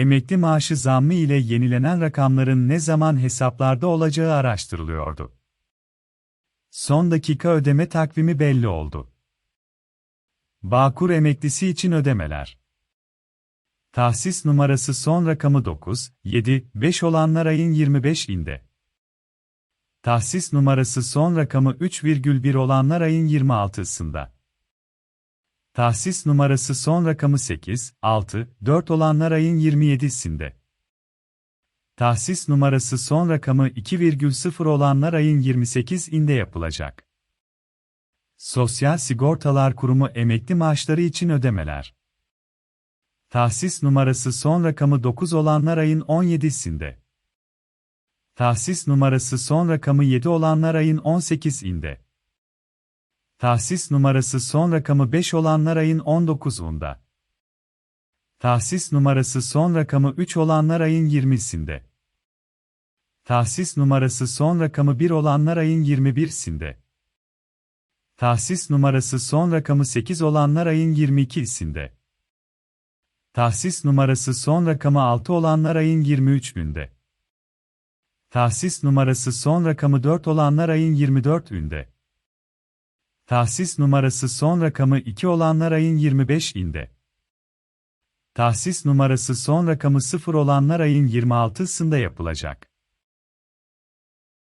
emekli maaşı zammı ile yenilenen rakamların ne zaman hesaplarda olacağı araştırılıyordu. Son dakika ödeme takvimi belli oldu. Bağkur emeklisi için ödemeler. Tahsis numarası son rakamı 9, 7, 5 olanlar ayın 25'inde. Tahsis numarası son rakamı 3,1 olanlar ayın 26'sında. Tahsis numarası son rakamı 8, 6, 4 olanlar ayın 27'sinde. Tahsis numarası son rakamı 2,0 olanlar ayın 28'inde yapılacak. Sosyal Sigortalar Kurumu emekli maaşları için ödemeler. Tahsis numarası son rakamı 9 olanlar ayın 17'sinde. Tahsis numarası son rakamı 7 olanlar ayın 18'inde. Tahsis numarası son rakamı 5 olanlar ayın 19'unda. Tahsis numarası son rakamı 3 olanlar ayın 20'sinde. Tahsis numarası son rakamı 1 olanlar ayın 21'sinde. Tahsis numarası son rakamı 8 olanlar ayın 22'sinde. Tahsis numarası son rakamı 6 olanlar ayın 23'ünde. Tahsis numarası son rakamı 4 olanlar ayın 24'ünde. Tahsis numarası son rakamı 2 olanlar ayın 25'inde. Tahsis numarası son rakamı 0 olanlar ayın 26'sında yapılacak.